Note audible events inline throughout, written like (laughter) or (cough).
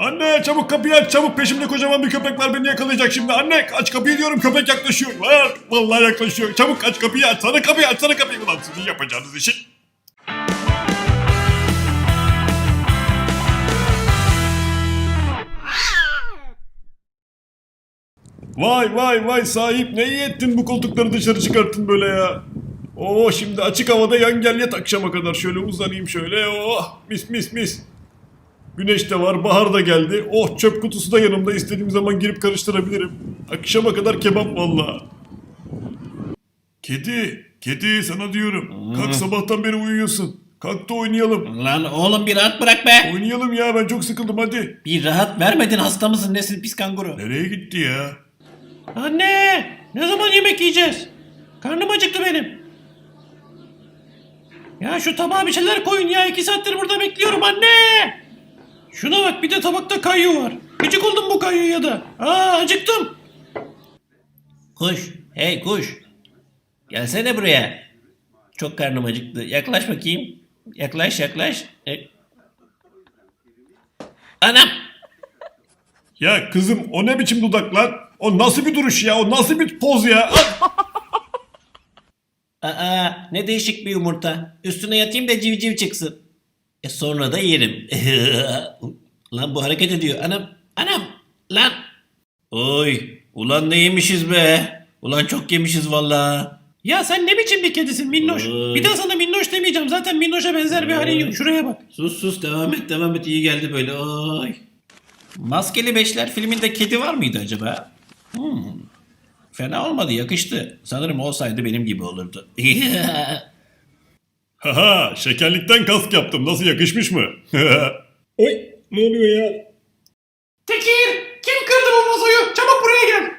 Anne çabuk kapıyı aç çabuk peşimde kocaman bir köpek var beni yakalayacak şimdi. Anne aç kapıyı diyorum köpek yaklaşıyor. Vallahi yaklaşıyor. Çabuk aç kapıyı aç sana kapıyı aç sana kapıyı. Ulan sizin yapacağınız işi. Vay vay vay sahip ne iyi ettin bu koltukları dışarı çıkarttın böyle ya. Oo şimdi açık havada yan gel yat akşama kadar şöyle uzanayım şöyle oh mis mis mis. Güneş de var bahar da geldi oh çöp kutusu da yanımda istediğim zaman girip karıştırabilirim. Akşama kadar kebap valla. Kedi kedi sana diyorum kalk sabahtan beri uyuyorsun. Kalk da oynayalım. Lan oğlum bir rahat bırak be. Oynayalım ya ben çok sıkıldım hadi. Bir rahat vermedin hasta mısın nesin pis kanguru. Nereye gitti ya? Anne ne zaman yemek yiyeceğiz? Karnım acıktı benim. Ya şu tabağa bir şeyler koyun ya iki saattir burada bekliyorum anne. Şuna bak bir de tabakta kayu var. Gıcık oldum bu kayuya da. Aa acıktım. Kuş hey kuş. Gelsene buraya. Çok karnım acıktı. Yaklaş bakayım. Yaklaş yaklaş. E- Anam. Ya kızım o ne biçim dudak lan? O nasıl bir duruş ya? O nasıl bir poz ya? Al! Aa ne değişik bir yumurta. Üstüne yatayım da civciv çıksın. E sonra da yerim. (laughs) lan bu hareket ediyor. Anam anam lan. Oy ulan ne yemişiz be. Ulan çok yemişiz valla. Ya sen ne biçim bir kedisin minnoş. Oy. Bir daha sana minnoş demeyeceğim. Zaten minnoşa benzer bir halin yok. Şuraya bak. Sus sus devam et devam et. İyi geldi böyle. Oy. Maskeli Beşler filminde kedi var mıydı acaba? Hmm. Fena olmadı yakıştı. Sanırım olsaydı benim gibi olurdu. (laughs) Haha şekerlikten kask yaptım. Nasıl yakışmış mı? (laughs) Oy ne oluyor ya? Tekir! Kim kırdı bu vazoyu? Çabuk buraya gel.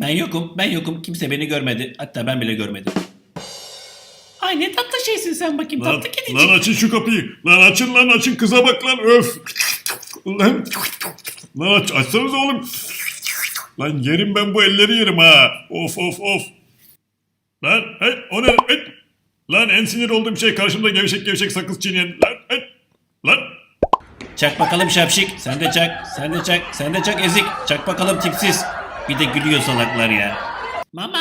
Ben yokum, ben yokum. Kimse beni görmedi. Hatta ben bile görmedim. Ay ne tatlı şeysin sen bakayım. Lan, tatlı kedicik. lan açın şu kapıyı. Lan açın lan açın kıza bak lan öf. Lan, lan aç, açsanıza oğlum. Lan yerim ben bu elleri yerim ha. Of of of. Lan hey o ne? Hey. Lan en sinir olduğum şey karşımda gevşek gevşek sakız çiğneyen. Lan hey. Lan. Çak bakalım şapşik. Sen de çak. Sen de çak. Sen de çak ezik. Çak bakalım tipsiz. Bir de gülüyor salaklar ya. Mama!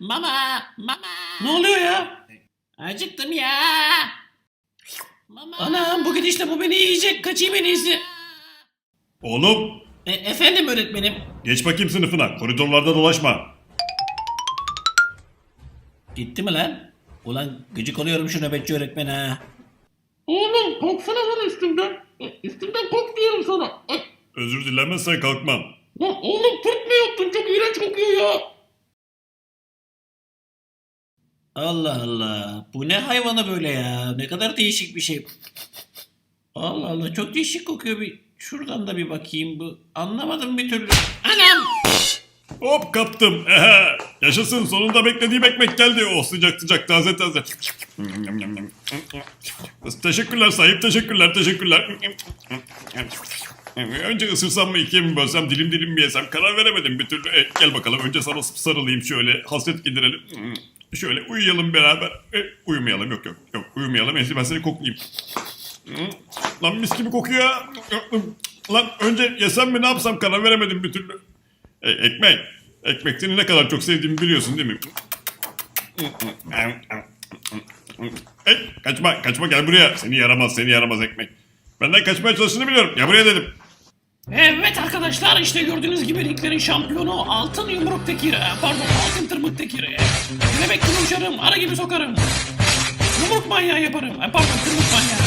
Mama! Mama! Ne oluyor ya? Acıktım ya. Mama. Anam bu gidişle bu beni yiyecek. Kaçayım en iyisi. Oğlum E, efendim öğretmenim. geç bakayım sınıfına. Koridorlarda dolaşma. Gitti mi lan? Ulan gıcık oluyorum şu nöbetçi öğretmen ha. Oğlum kalksana lan üstümden. E, Üstümden kalk diyorum sana. E, Özür dilemezsen kalkmam. Lan oğlum Türk mü yaptın? Çok iğrenç kokuyor ya. Allah Allah. Bu ne hayvanı böyle ya? Ne kadar değişik bir şey. Allah Allah çok değişik kokuyor bir. Şuradan da bir bakayım bu. Anlamadım bir türlü. Anam! Hop kaptım. Ehe. Yaşasın sonunda beklediğim ekmek geldi. Oh sıcak sıcak taze taze. teşekkürler sahip teşekkürler teşekkürler. Önce ısırsam mı ikiye mi bölsem dilim dilim mi yesem karar veremedim bir türlü. E, gel bakalım önce sana sarılayım şöyle hasret giderelim. Şöyle uyuyalım beraber. E, uyumayalım yok yok yok uyumayalım. En iyisi ben seni koklayayım. Lan mis gibi kokuyor. Lan önce yesem mi ne yapsam karar veremedim bir türlü. E, ekmek. Ekmek ne kadar çok sevdiğimi biliyorsun değil mi? Hey, kaçma, kaçma gel buraya. Seni yaramaz, seni yaramaz ekmek. Benden kaçmaya çalıştığını biliyorum. Gel buraya dedim. Evet arkadaşlar işte gördüğünüz gibi ringlerin şampiyonu altın yumruk tekiri. Pardon altın tırmık tekiri. Gibi uçarım, ara gibi sokarım. Yumruk manyağı yaparım. E, Pardon tırmık manyağı.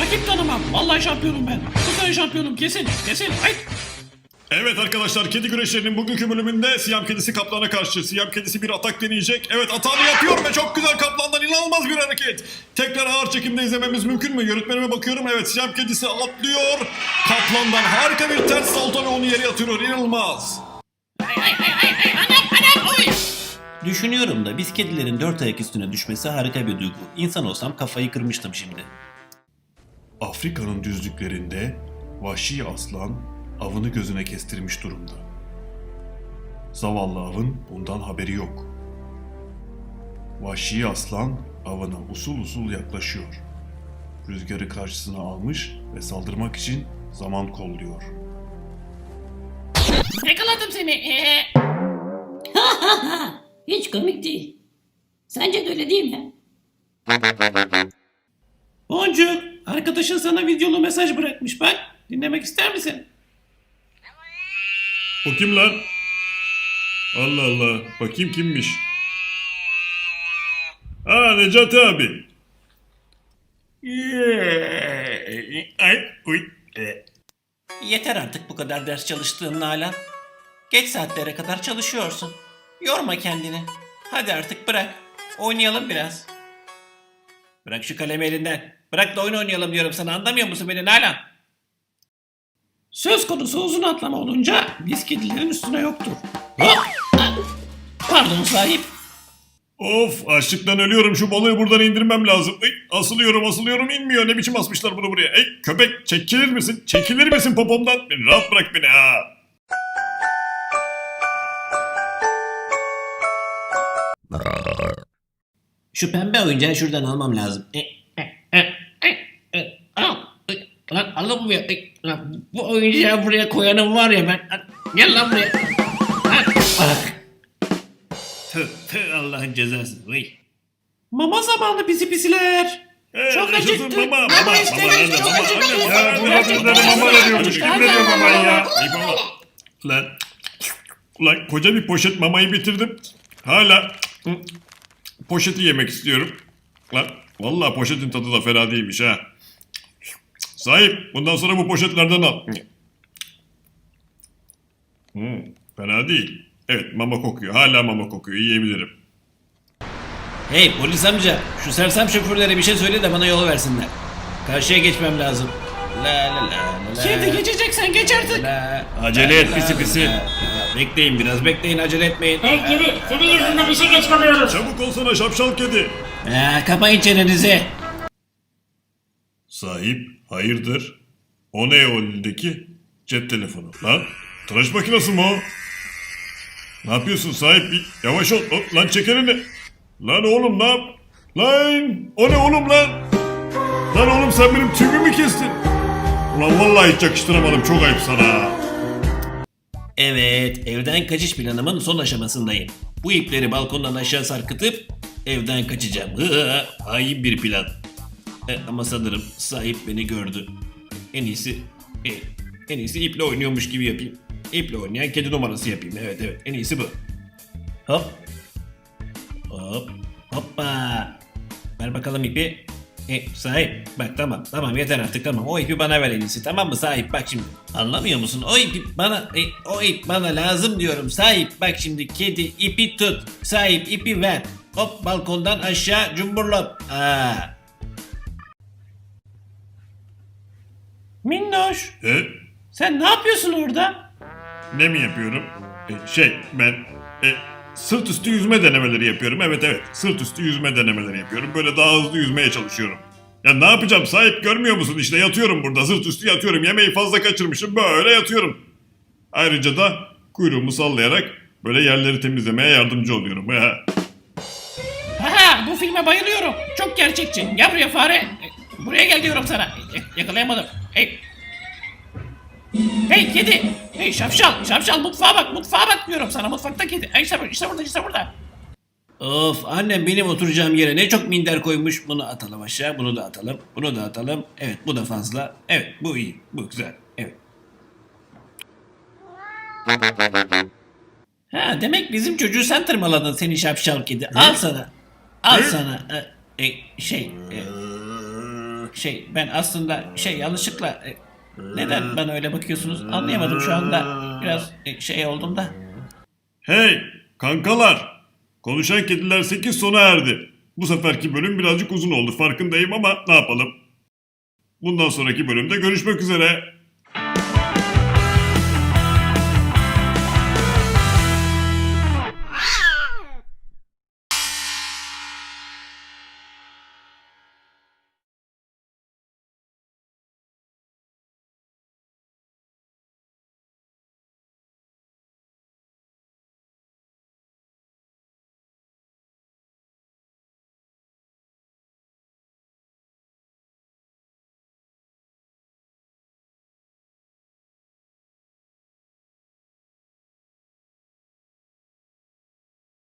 Rakip tanımam. Vallahi şampiyonum ben. Bu sene şampiyonum kesin. Kesin. Ay. Evet arkadaşlar, kedi güreşlerinin bugünkü bölümünde Siyam kedisi kaplana karşı. Siyam kedisi bir atak deneyecek. Evet atağını yapıyor ve çok güzel kaplandan inanılmaz bir hareket. Tekrar ağır çekimde izlememiz mümkün mü? Yönetmenime bakıyorum. Evet Siyam kedisi atlıyor. Kaplandan harika bir ters salto ve onu yere yatırıyor. İnanılmaz. Düşünüyorum da biz kedilerin dört ayak üstüne düşmesi harika bir duygu. İnsan olsam kafayı kırmıştım şimdi. Afrika'nın düzlüklerinde vahşi aslan avını gözüne kestirmiş durumda. Zavallı avın bundan haberi yok. Vahşi aslan avına usul usul yaklaşıyor. Rüzgarı karşısına almış ve saldırmak için zaman kolluyor. Yakaladım seni. Ee, (laughs) Hiç komik değil. Sence de öyle değil mi? Boncuk, arkadaşın sana videolu mesaj bırakmış bak. Dinlemek ister misin? O kim lan? Allah Allah. Bakayım kimmiş. Aa Necati abi. Yeter artık bu kadar ders çalıştığın Nalan. Geç saatlere kadar çalışıyorsun. Yorma kendini. Hadi artık bırak. Oynayalım biraz. Bırak şu kalemi elinden. Bırak da oyun oynayalım diyorum sana. Anlamıyor musun beni Nalan? Söz konusu uzun atlama olunca biz kedilerin üstüne yoktur. Hop! Pardon sahip. Of açlıktan ölüyorum şu balığı buradan indirmem lazım. Ay, asılıyorum asılıyorum inmiyor ne biçim asmışlar bunu buraya. Ey köpek çekilir misin? Çekilir misin popomdan? Rahat bırak beni ha. Şu pembe oyuncağı şuradan almam lazım. E, e, e, e, al. E, Lan alınmıyor. E, lan bu oyuncağı buraya koyanım var ya ben. Lan, Gel lan buraya. Lan, Ah. Tüh, tüh Allah'ın cezası. Vay. Mama zamanı bizi pisiler. Hey, Çok acıktık. Mama, Mama mama, isteriz, mama, nerede? çok Mama, anne, Ya, mama, gerçekten birileri mama veriyormuş. acıktık. Kim veriyor mamayı ya? Ey baba. Lan, ulan koca bir poşet mamayı bitirdim. Hala poşeti yemek istiyorum. Lan vallahi poşetin tadı da fena değilmiş ha. Sahip bundan sonra bu poşetlerden al. Hmm, fena değil. Evet mama kokuyor. Hala mama kokuyor. Yiyebilirim. Hey polis amca şu sersem şoförlere bir şey söyle de bana yol versinler. Karşıya geçmem lazım. La la la la. Şimdi geçeceksen geç artık. La, Acele et, pisi pisi. Bekleyin biraz bekleyin acele etmeyin. Hey kedi, senin yüzünden işe geç kalıyoruz. Çabuk olsana şapşal kedi. Ha, kapayın çenenizi. Sahip hayırdır? O ne o elindeki? Cep telefonu. Lan tıraş makinesi mi o? Ne yapıyorsun sahip? Yavaş ol. Hop, lan çek elini. Lan oğlum ne yap? Lan o ne oğlum lan? Lan oğlum sen benim tüyümü mü kestin? Ulan vallahi hiç yakıştıramadım. Çok ayıp sana. Evet, evden kaçış planımın son aşamasındayım. Bu ipleri balkondan aşağı sarkıtıp evden kaçacağım. (laughs) Hı, hain bir plan. E, ama sanırım sahip beni gördü. En iyisi, e, en iyisi iple oynuyormuş gibi yapayım. İple oynayan kedi numarası yapayım. Evet evet, en iyisi bu. Hop. Hop. Hoppa. Ver bakalım ipi. E, sahip bak tamam tamam yeter artık tamam o ipi bana ver en iyisi tamam mı sahip bak şimdi anlamıyor musun o ipi bana e, o ip bana lazım diyorum sahip bak şimdi kedi ipi tut sahip ipi ver hop balkondan aşağı cumburlop Aa. Minnoş E, sen ne yapıyorsun orada? ne mi yapıyorum? E, şey ben e, sırt üstü yüzme denemeleri yapıyorum. Evet evet sırt üstü yüzme denemeleri yapıyorum. Böyle daha hızlı yüzmeye çalışıyorum. Ya ne yapacağım sahip görmüyor musun işte yatıyorum burada sırt üstü yatıyorum. Yemeği fazla kaçırmışım böyle yatıyorum. Ayrıca da kuyruğumu sallayarak böyle yerleri temizlemeye yardımcı oluyorum. Ha. Ha, bu filme bayılıyorum. Çok gerçekçi. Gel buraya fare. E, Buraya gel diyorum sana. E, Yakalayamadım. Hey. Hey kedi. Hey şapşal. Şapşal mutfağa bak. Mutfağa bak diyorum sana. Mutfakta kedi. Hey, işte, işte burada işte burada. Of annem benim oturacağım yere ne çok minder koymuş. Bunu atalım aşağı, bunu da atalım, bunu da atalım. Evet bu da fazla. Evet bu iyi, bu güzel. Evet. Ha demek bizim çocuğu sen tırmaladın seni şapşal kedi. Al sana. Al sana. E, e, şey, e, şey ben aslında şey yanlışlıkla e, neden bana öyle bakıyorsunuz anlayamadım şu anda. Biraz e, şey oldum da. Hey kankalar. Konuşan kediler 8 sona erdi. Bu seferki bölüm birazcık uzun oldu farkındayım ama ne yapalım. Bundan sonraki bölümde görüşmek üzere.